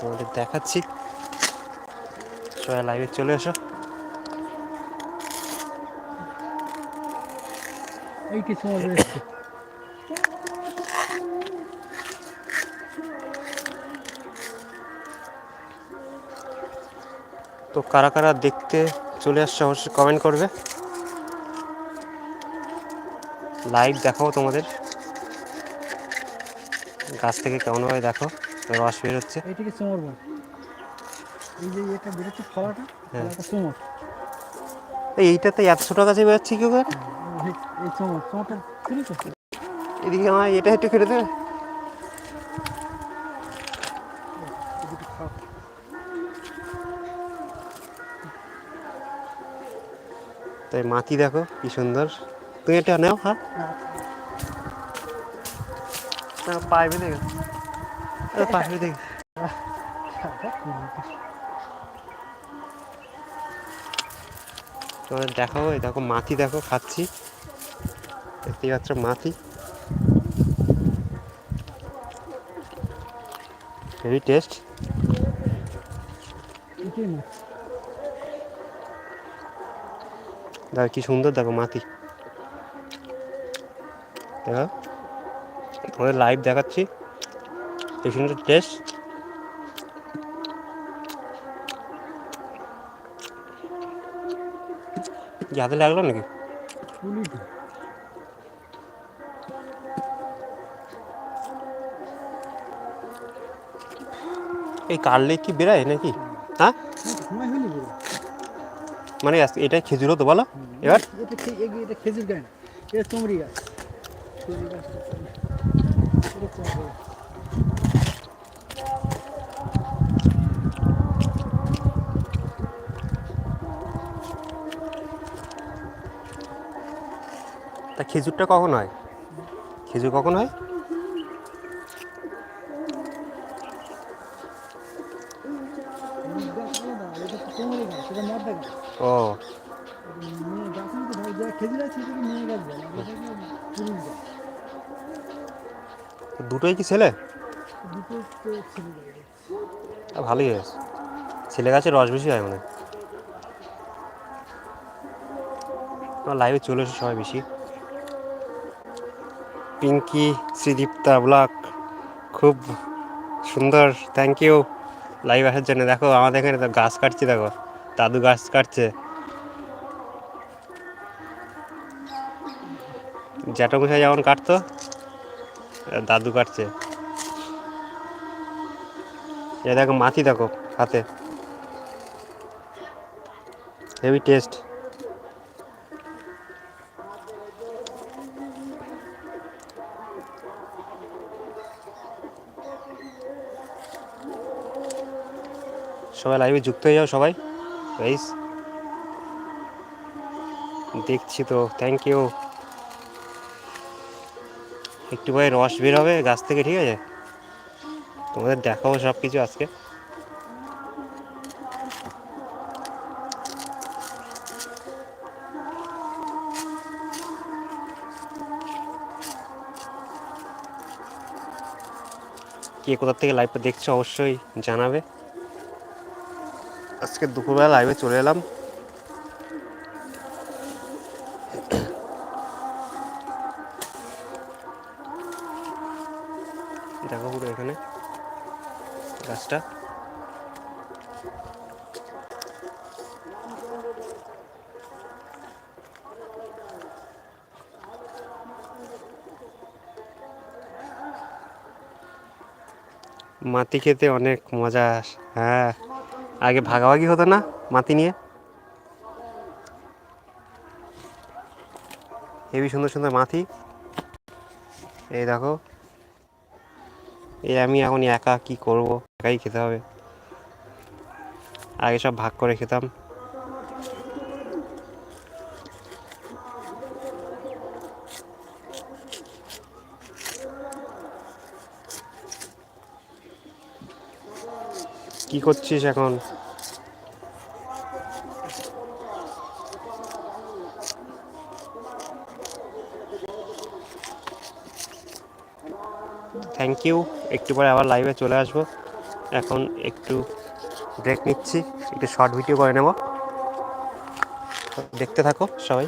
তোমাদের দেখাচ্ছি। সবাই লাইভে চলে এসো। এই কিছু তো কারা কারা দেখতে চলে আসছে অবশ্যই কমেন্ট করবে। লাইভ দেখাও তোমাদের। গাছ থেকে কেমনভাবে দেখো। রস বের হচ্ছে। এইটা চোমর এই যে এটা বেরোচ্ছে ফলাটা হ্যাঁ। ফলাটা চোমর। এই এইটাতে এত ছোট গাছে বেরোচ্ছে কি করে? এই চোমর চোমরটা চিনি তো। এদিকে আমার এটা একটু কেটে দেবে তাই মাটি দেখো কি সুন্দর। তুমি এটা নেও হ্যাঁ। না, পাইবে দেখো পাইবে দেখো। তোমাদের দেখাবো, এই দেখো মাটি দেখো, খাচ্ছি। দেখতেই পাচ্ছ মাটি। হেভি টেস্ট দেখো কি সুন্দর, দেখো মাটি। দেখো। তোমাদের লাইভ দেখাচ্ছি। কি সুন্দর টেস্ট যাতে লাগল নাকি? এই কাটলে কি বেরায় নাকি? হ্যাঁ? মানে এটা খেজুর হতো, বলো। এবার? এটা খেজুর গাছ। এটা চমড়ি গাছ চমড়ি গাছ এটা চমড়ি গাছ। তা খেজুরটা কখন হয়? খেজুর কখন হয়। ও। দুটোই কি ছেলে? ভালোই হয়েছে। ছেলে গাছে রস বেশি হয় মনে হয়। লাইভে চলে এসে সবাই বেশি। পিঙ্কি, শ্রীদীপ্তা ব্লক, খুব সুন্দর থ্যাংক ইউ লাইভ আসার জন্য, দেখো, আমাদের এখানে তো গাছ কাটছে, দেখো, দাদু গাছ কাটছে। জ্যাঠামশাই যেমন কাটতো দাদু কাটছে। এ দেখো মাছি দেখো, হাতে। হেভি টেস্ট সবাই লাইভে যুক্ত হয়ে যাও সবাই। গাইস দেখছি তো থ্যাংক ইউ একটু পরে রস বের হবে গাছ থেকে, ঠিক আছে? তোমাদের দেখাবো সব কিছু আজকে। কে কোথা থেকে লাইভটা দেখছ অবশ্যই জানাবে। আজকে দুপুরবেলা লাইভে চলে এলাম। দেখো পুরো এখানে গাছটা। মাটি খেতে অনেক মজা হ্যাঁ। আগে ভাগাভাগি হতো না মাতি নিয়ে? হেবি সুন্দর সুন্দর মাথি এই দেখো। এই আমি এখন একা কি করব? একাই খেতে হবে। আগে সব ভাগ করে খেতাম। কি করছিস এখন? থ্যাংক ইউ একটু পরে আবার লাইভে চলে আসব। এখন একটু ব্রেক নিচ্ছি। একটু শর্ট ভিডিও করে নেব। দেখতে থাকো সবাই।